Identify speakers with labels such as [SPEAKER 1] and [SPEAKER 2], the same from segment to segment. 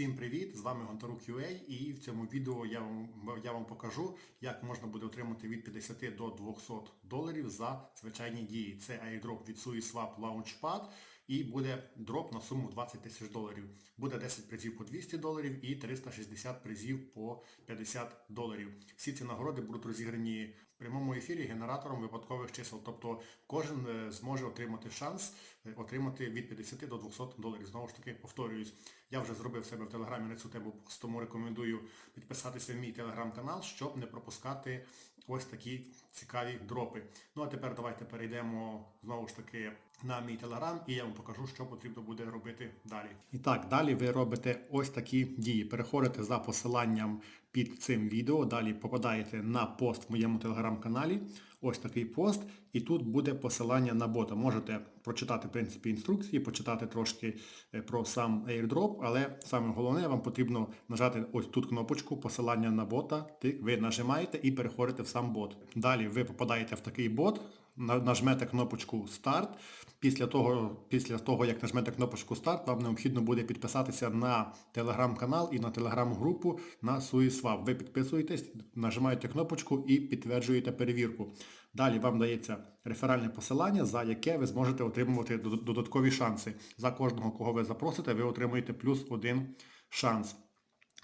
[SPEAKER 1] Всім привіт! З вами Гонтарук UA і в цьому відео я вам, я вам покажу, як можна буде отримати від 50 до 200 доларів за звичайні дії. Це airdrop від SuiSwap Launchpad і буде дроп на суму 20 тисяч доларів. Буде 10 призів по 200 доларів і 360 призів по 50 доларів. Всі ці нагороди будуть розіграні в прямому ефірі генератором випадкових чисел. Тобто кожен е, зможе отримати шанс е, отримати від 50 до 200 доларів. Знову ж таки, повторююсь, я вже зробив себе в телеграмі на цю тему, тому рекомендую підписатися в мій телеграм-канал, щоб не пропускати ось такі цікаві дропи. Ну а тепер давайте перейдемо знову ж таки на мій телеграм і я вам покажу, що потрібно буде робити далі. І так, далі ви робите ось такі дії. Переходите за посиланням під цим відео, далі попадаєте на пост в моєму телеграм-каналі. Ось такий пост, і тут буде посилання на бота. Можете прочитати в принципі інструкції, почитати трошки е, про сам airdrop, але саме головне, вам потрібно нажати ось тут кнопочку посилання на бота. Ви нажимаєте і переходите в сам бот. Далі ви попадаєте в такий бот, нажмете кнопочку старт. Після того, після того, як нажмете кнопочку старт, вам необхідно буде підписатися на телеграм-канал і на телеграм-групу на SuiSwap. Ви підписуєтесь, нажимаєте кнопочку і підтверджуєте перевірку. Далі вам дається реферальне посилання, за яке ви зможете отримувати додаткові шанси. За кожного, кого ви запросите, ви отримуєте плюс один шанс.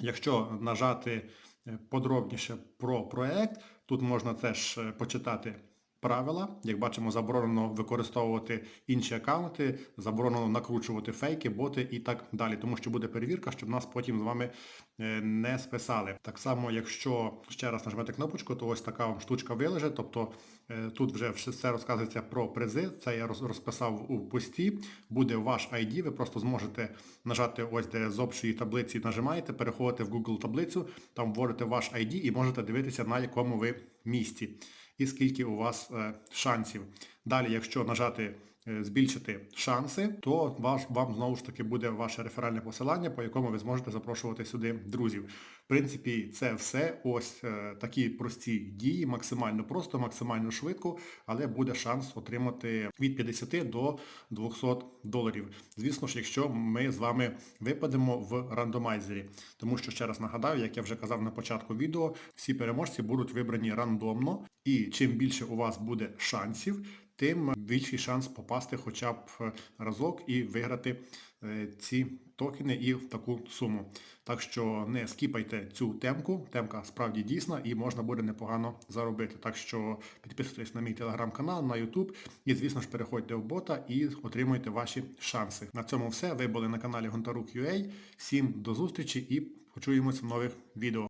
[SPEAKER 1] Якщо нажати е, подробніше про проект, тут можна теж е, почитати правила. Як бачимо, заборонено використовувати інші аккаунти, заборонено накручувати фейки, боти і так далі. Тому що буде перевірка, щоб нас потім з вами е, не списали. Так само, якщо ще раз нажмете кнопочку, то ось така вам штучка вилежить. Тобто е, тут вже все розказується про призи. Це я розписав у пості. Буде ваш ID, ви просто зможете нажати ось де з общої таблиці нажимаєте, переходите в Google таблицю, там вводите ваш ID і можете дивитися, на якому ви місці і скільки у вас е, шансів. Далі, якщо нажати збільшити шанси, то ваш, вам знову ж таки буде ваше реферальне посилання, по якому ви зможете запрошувати сюди друзів. В принципі, це все ось е, такі прості дії, максимально просто, максимально швидко, але буде шанс отримати від 50 до 200 доларів. Звісно ж, якщо ми з вами випадемо в рандомайзері. Тому що, ще раз нагадаю, як я вже казав на початку відео, всі переможці будуть вибрані рандомно, і чим більше у вас буде шансів, тим більший шанс попасти хоча б е, разок і виграти е, ці токени і в таку суму. Так що не скіпайте цю темку, темка справді дійсна і можна буде непогано заробити. Так що підписуйтесь на мій телеграм-канал, на YouTube і, звісно ж, переходьте в бота і отримуйте ваші шанси. На цьому все. Ви були на каналі Гонтарук.ua. Всім до зустрічі і почуємося в нових відео.